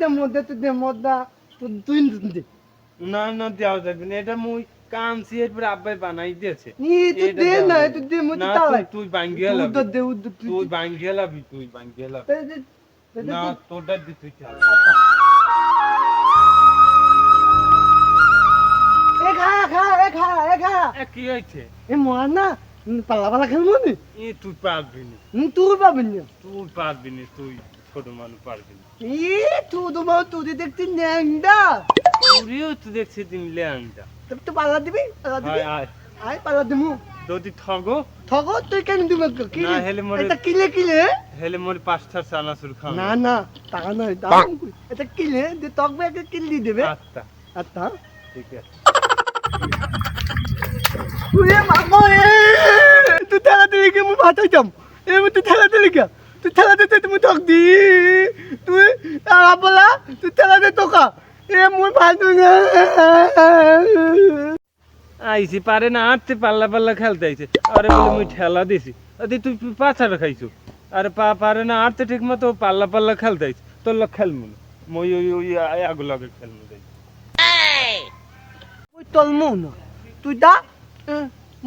দে মধ্যে তুই দে তুই তুই দে। না না দেওয়া যাবে না এটা মুই আব্বাই বানাই দিয়েছে। নি তুই দে না তুই দে তালাই তুই- তুই লাবি। উদ্দর দে তুই তুই লাবি তুই দে না তোরটা দি তুই চাল। এ খা খা এ খা এ খা। এ, কি এ মর না পাল্লা পাল্লা খেলব নি? এ তুই পারবি তুই না। তুই পারবি না তুই। ছোট মানুষ পারবি ই তুই তোমার তুই দেখছি ন্যাংডা। তুইও তো দেখছি তুমি ল্যাংটা তবে তো পাল্লা দিবি? পাল্লা দিবি? আয় আয়। আয় পাল্লা দিমু। যদি ঠগো। ঠগো তুই কেন দিবি কি না, হেলে মরে- এটা কিলে কিলে? হেলে মোর পাঁচটা চানাচুর খাও না না টাকা নয় দাম কই। এটা কিলে যে তক বে একটা কিল দিয়ে দেবে। আচ্ছা। আচ্ছা। ঠিক আছে। ওরে মামা এ তুই দিলি কি ভাত এ তুই কে তুই ঠেলা দিতে তুমি ঠক দি। তুই বলা তুই ঠেলা দে তোকা। এ মুই ভাত না। আইসি পারে না আটতে পাল্লা পাল্লা খেলতে আইছে। আরে বলে মুই ঠেলা দিছি। আদি তুই পাছাড় খাইছো। আরে পা পারে না আটতে ঠিক মতো পাল্লা পাল্লা খেলতে আইছে। তোর লোক খেলমু মই ওই ওই আগু লগে খেলমু দেই। মুই তলমু না তুই দা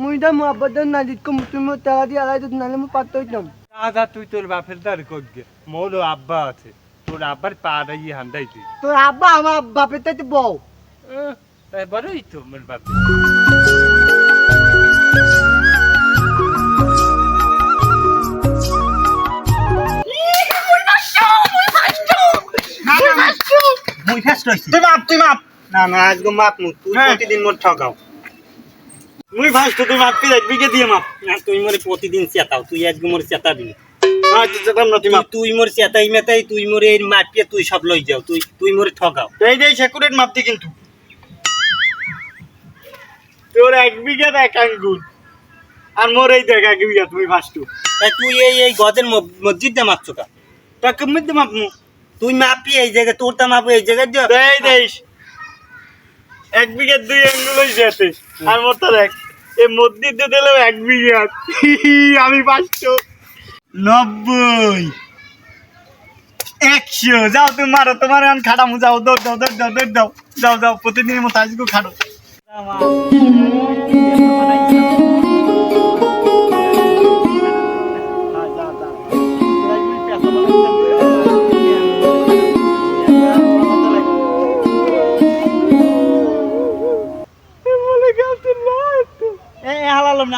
মুই দা মু আব্বা না দিত কম তুই মো ঠেলা দিয়ে আলাই তো নালে মু পাত হইতাম দাদা তুই তোর বাপের দাঁড় করগে মোরও আব্বা আছে। তোর আব্বার পাড়া ইয়ে হান্দাই তুই তোর আব্বা আমার বাপের তাইতে বউ। আহ, তাই বড়ই তো মোর বাপ। মুই তুই মাপ তুই মাপ না না আজকে মাপ মু তুই প্রতিদিন মোর ঠকাও। মুই ফার্স্ট তুই মাপ কি এক বিকে দিয়ে মাপ? না তুই মোরে প্রতিদিন চেতাও তুই আজকে মোর চেতা দিবি। আচ্ছা চেতাম না তুই মাপ। তুই মোর চেতাই মেতাই তুই মোরে এই মাপিয়ে তুই সব লই যাও তুই তুই মোরে ঠকাও এই যে সেকুরেট মাপতি কিন্তু। তোর এক বিঘা এক আঙ্গুল। আর মোর এই দেখ এক বিঘা তুমি ফার্স্ট তুই এই এই গজের মসজিদ দে মাপছো কা? তা কমিট দে মাপমু? তুই মাপি এই জায়গায় তোর তা মাপু এই জায়গায় দিও। দেই দেইস এক বিঘা দুই আঙ্গুল যেতে আর মোর তো দেখ। এই মসজিদ দিলাম এক বিঘা। আমি পাঁচশো। নব্বই। একশো। যাও তুমি মারো, তোমার এখন খাটামো। যাও, দৌড় দাও দৌড় দাও দৌড় দাও। যাও যাও, প্রতিদিনের মতো আজকে খাটো।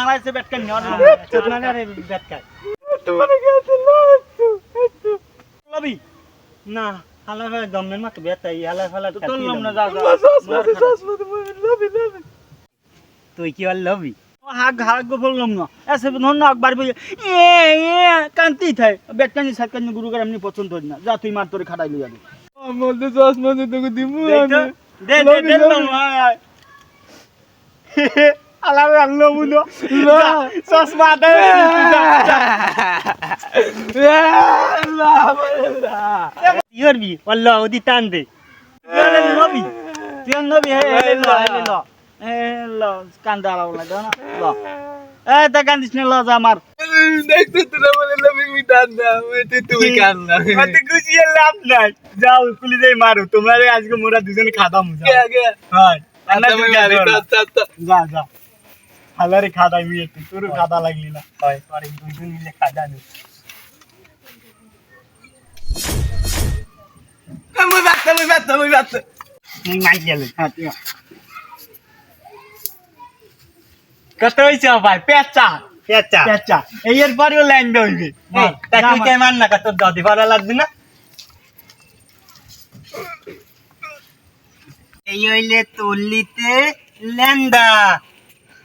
হালালম না আলাইছে বেটকান নিও না হালা ফেলা দমের মতো বেতাই হালা ফেলা তুললাম না যা তুই কি আর লবি হাগ হাগ বললাম না এসে ধন্য একবার বলে এ এ কান্তি থাই বেটকানি সাতকানি গুরু করে এমনি পছন্দ করি না যা তুই মার তোরে খাটাই লই যাবি মধ্যে চশমা তোকে দিমু দে দে দে আলাদা আনলো বুঝলো চশমা দে। কি করবি অল্লাহ ওদি টান দে। নবী তুই নবী হে হে ল হে ল। হে ল কান্দা আলাও না দাও না? ল। এ তা কান্দিস না ল যা আমার দেখতে তোরা বলে তুই তুই মতে লাভ নাই। যাও পুলিশ যাই মারো। তোমরা আজকে মোরা দুজনে খাদাম হয়। আচ্ছা আচ্ছা আচ্ছা। যা যা। হালারে খাদাই মিয়ে তুই তোর খাদা লাগলি না। হয় আরে দুইজন মিলে খাদা নে। মুই বাচ্চা মুই বাচ্চা মুই বাচ্চা মুই মাই গেলে হ্যাঁ কত হইছে ভাই? পেঁচা। পেঁচা। পেঁচা। এই এর পরেও লাইন হইবে। তা তুই কে মান না তোর দাদি ভাড়া লাগবে না। এই হইলে লেন্দা লেন্দা।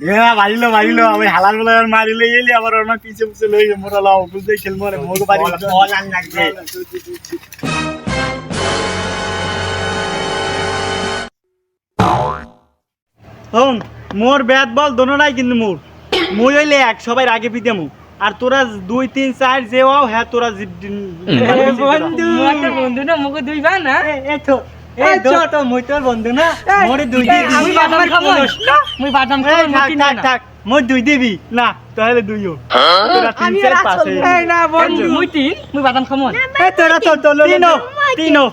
মারিলো মারিলো আমি হালাল বলে মারিলে এলি আবার ওর পিছে পিছে লই মোরা লাও বুঝতে খেলব রে মোগো বাড়ি বল আন লাগবে হন মোর ব্যাট বল দোনোটাই কিন্তু মোর মই হইলে এক সবাই আগে পিতে মু আর তোরা দুই তিন চার যে হ্যাঁ তোরা জি- বন্ধু বন্ধু না মুখে দুই বা না এ- তো এই মই তোর বন্ধু না? মোরে দুই দিবি। আমি বাদাম খাব? মুই বাদাম খাব থাক থাক থাক। মোর দুই দিবি। না তাহলে দুইও তোরা তিন চার পাঁচ হয়ে এই। না বন্ধু। মুই তিন মুই বাদাম খাব। এই তোরা তো তিনো তিনো।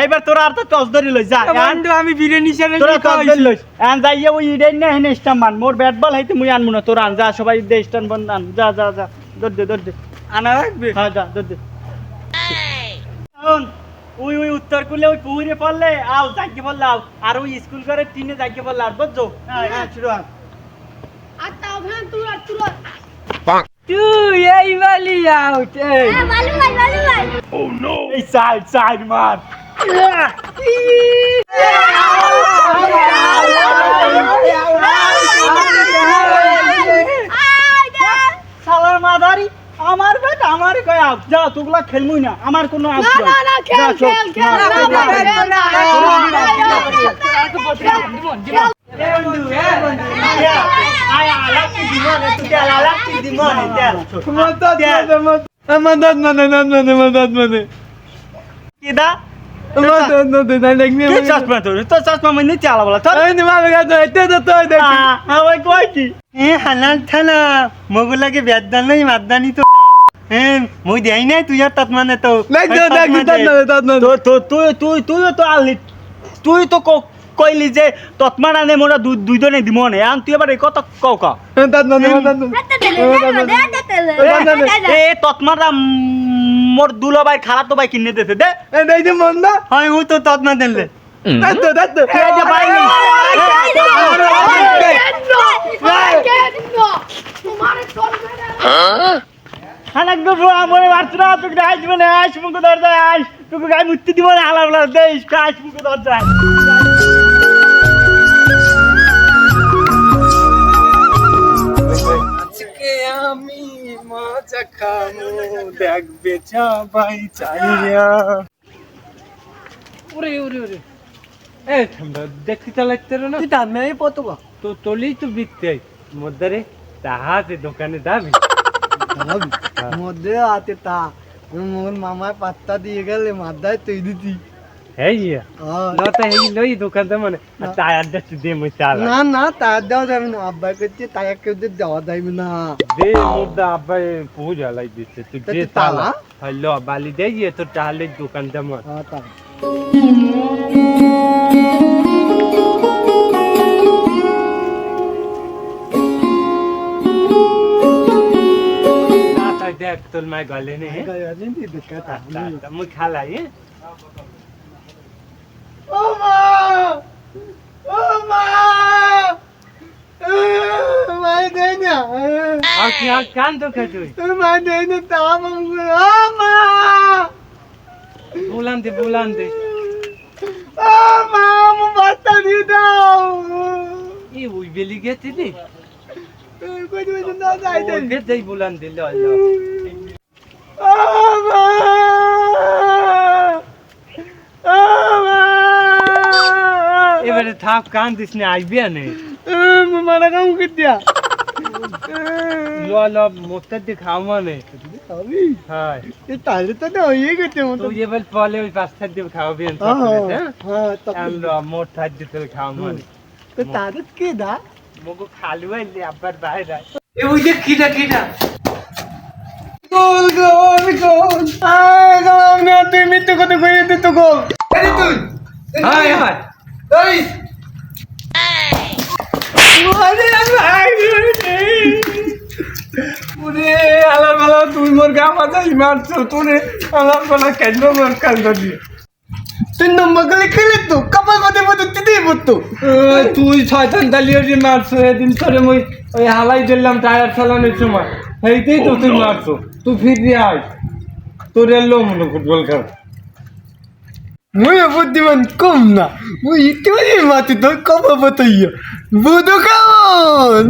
এইবার তোরা আর তো টস ধরি লই যা এন বন্ধু আমি বিরিয়ানি ছেড়ে তোরা টস ধরি লই এন যাইয়া ওই ইডেন না হেনে স্টাম মান মোর ব্যাট বল হইতে মুই আনমু না তোরা আন যা সবাই দে স্টান বন্ধ আন। যা যা যা। দর দে দর দে। আনা রাখবে হ্যাঁ যা দর দে। ওই ওই উত্তর করলে ওই পুহুরে পড়লে আও যাইকে বললে আও আর ওই স্কুল করে টিনে যাইকে বললে আর বুঝছ হ্যাঁ হ্যাঁ শুরু আন আচ্ছা ওখানে তুলা তুলা তুই এই বালি আউট এই বালু ভাই বালু ভাই এই সাইড সাইড মার শালার মাদারি আমার বেট আমার কয় আউট যা তুগুলা খেলমুই না আমার কোনো আউট না না না খেল খেল খেল না না খেল না মদত মানে মানে মদত মানে মানে দেখ মগুলাকে বেদান নাই মাদানি তো হ্যাঁ মই দেই নাই তুই আর তাত মানে তো দেখ দেখ দেখ না তাত না তো তো তুই তুই তুইও তো আনলি তুই তো ক- কইলি যে তৎমা আনে মোরা দুই- দুইজনে দিব নে আন তুই এবার এই কথা কও কা তাত না তাত না এ তৎমারা মোর দুলো ভাই খারাপ তো ভাই কিনে দিতে দে এই দেই যে মন না হয় ও তো তৎমা দিলে তাত তো তাত তো এই যে ভাই তোমারে চলবে না খানাক তো আমার মারছরা তুই গাইছ বলে আইস মুখ দরজা আইস। তুই গাই মুত্তি দিব না হালা বলা দে আইস মুখ দরজা আজকে আমি মজা খামু দেখবে সবাই চাইয়া। ওরে ওরে ওরে এই ঠান্ডা দেখতে চালাইতে না। তুই তার মেয়ে পতবা তো তলেই তো বিকতে মদ্দারে তাহাতে দোকানে যাবি। মধ্যে আতে তা। মোর মামায় পাত্তা দিয়ে গেলে মাদায় তুই দিতি। হ্যাঁ ইয়া লতা হেই লই দোকানটা মানে আর দে মই চালা। না না তার দেওয়া যাবে না। আব্বাই করছে তাই কেউ দেওয়া যাবে না। দে মুদ্দা আব্বাই পূজা লাই দিচ্ছে তুই তা দে তালা? হ্যালো বালি দে ইয়ে তো তাহলে দোকানটা মত হ্যাঁ তা না তাই দেখ তোর মাই গলে নে মুই খালাই হ্যাঁ ও মা ও মা মাই দেই না আর কি আর কান তো খাতুই মাই দেই না তা মামু ও মা বুলান দে বুলান দে ও মা মু পাত্তা দিয়ে দাও ই উই বেলি গেছি দি না দে দে এবারে থাক কান দিস না আইবি আনে। মারা কাম দিয়া। ল ল মোটা দি খাও মানে। আমি হাই তাহলে তো না হয়ে খাওয়াবি আন হ্যাঁ হ্যাঁ আন মগো খালু আইলি আব্বার বাইরে। এ ওই যে কিটা কিটা? গোল গোল গোল। আয় গোল না তুই মিথ্যে কথা কইয়ে দে তো গোল। আরে তুই হাই হাই এই। আরে ভাই ওরে তুই মোর গা মাথা মারছো তোরে আলা বালা কেন মোর কাল দিয়ে? তুই নম্বর গলে খেলে তো কপাল কথা মতো দিতেই পড়তো। তুই ছয়তান দালিয়ে মারছো এদিন ধরে মই ওই হালাই দিলাম টায়ার চালানোর সময়। সেইতেই তো তুই মারছো। তুই ফিরে আয় তোর এলো মনে ফুটবল খেল। মুই বুদ্ধিমান কম না মুই ইতিমধ্যে মাতি তো কম বতইয়া বুধু কেমন